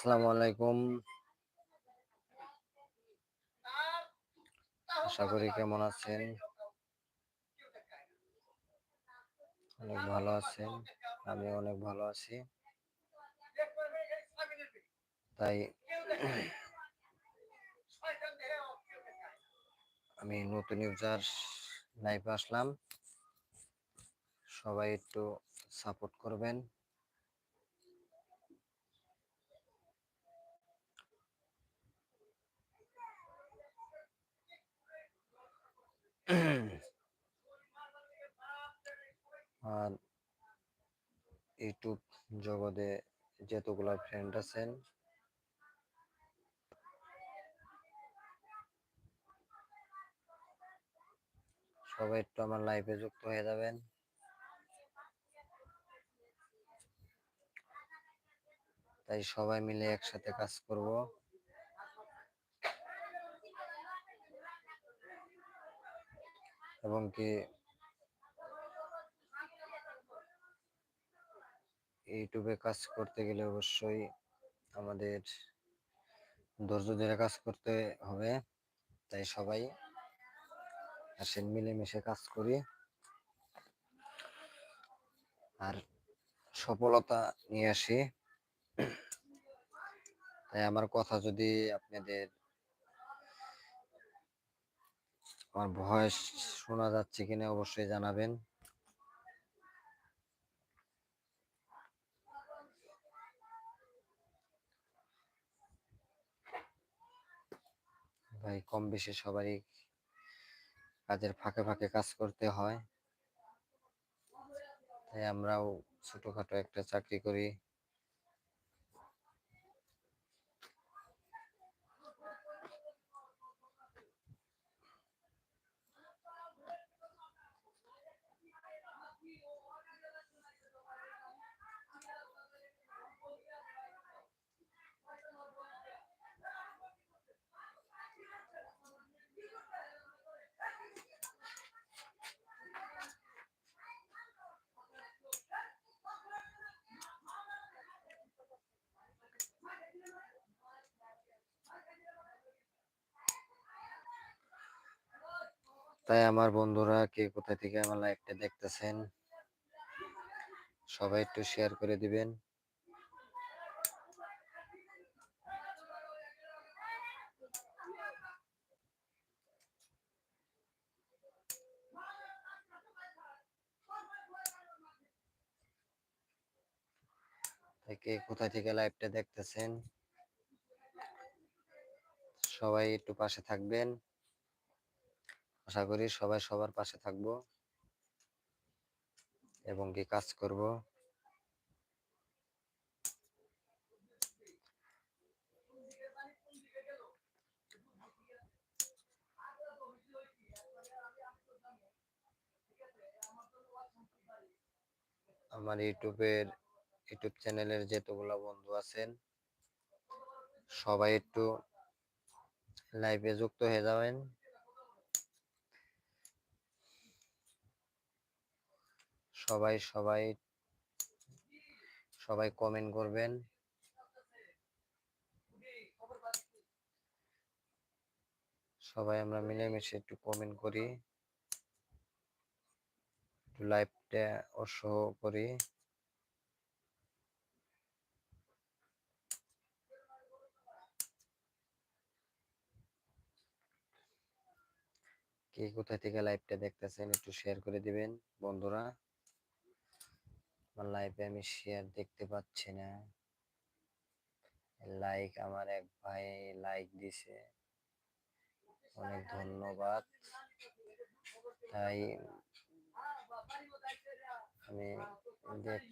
আসসালামু আলাইকুম। আশা করি কেমন আছেন? অনেক ভালো আছেন। আমি অনেক ভালো আছি। তাই আমি নতুন ইউজার লাইভে আসলাম। সবাই একটু সাপোর্ট করবেন। আর ইউটিউব জগতে যতগুলো ফ্রেন্ড আছেন, সবাই একটু আমার লাইভে যুক্ত হয়ে যাবেন। তাই সবাই মিলে একসাথে কাজ করব। এবং কি ইউটিউবে কাজ করতে গেলে অবশ্যই আমাদের ধৈর্য ধরে কাজ করতে হবে। তাই সবাই আসেন মিলেমিশে কাজ করি। আর সফলতা নিয়ে আসি। তাই আমার কথা যদি আপনাদের আমার ভয়েস শোনা যাচ্ছে কিনা অবশ্যই জানাবেন। ভাই কম বেশি সবারই কাজের ফাঁকে ফাঁকে কাজ করতে হয়। তাই আমরাও ছোটখাটো একটা চাকরি করি। তাই আমার বন্ধুরা কে কোথা থেকে আমার লাইভটা দেখতেছেন, সবাই একটু শেয়ার করে দিবেন। কে কোথা থেকে লাইভটা দেখতেছেন, সবাই একটু পাশে থাকবেন। আশা করি সবাই সবার পাশে থাকব। এবং কি কাজ করব? আমার ইউটিউবের, ইউটিউব চ্যানেলের যেতগুলো বন্ধু আছেন, সবাই একটু লাইভে যুক্ত হয়ে যাবেন। সবাই সবাই সবাই কমেন্ট করবেন। সবাই আমরা মিলেমিশে একটু কমেন্ট করি। একটু লাইভটা অসহ করি। কে কোথা থেকে লাইভটা দেখতেছেন একটু শেয়ার করে দিবেন, বন্ধুরা। আমার লাইভে আমি শেয়ার দেখতে পাচ্ছি না। লাইক আমার এক ভাই লাইক দিছে। অনেক ধন্যবাদ। তাই আমি দেখ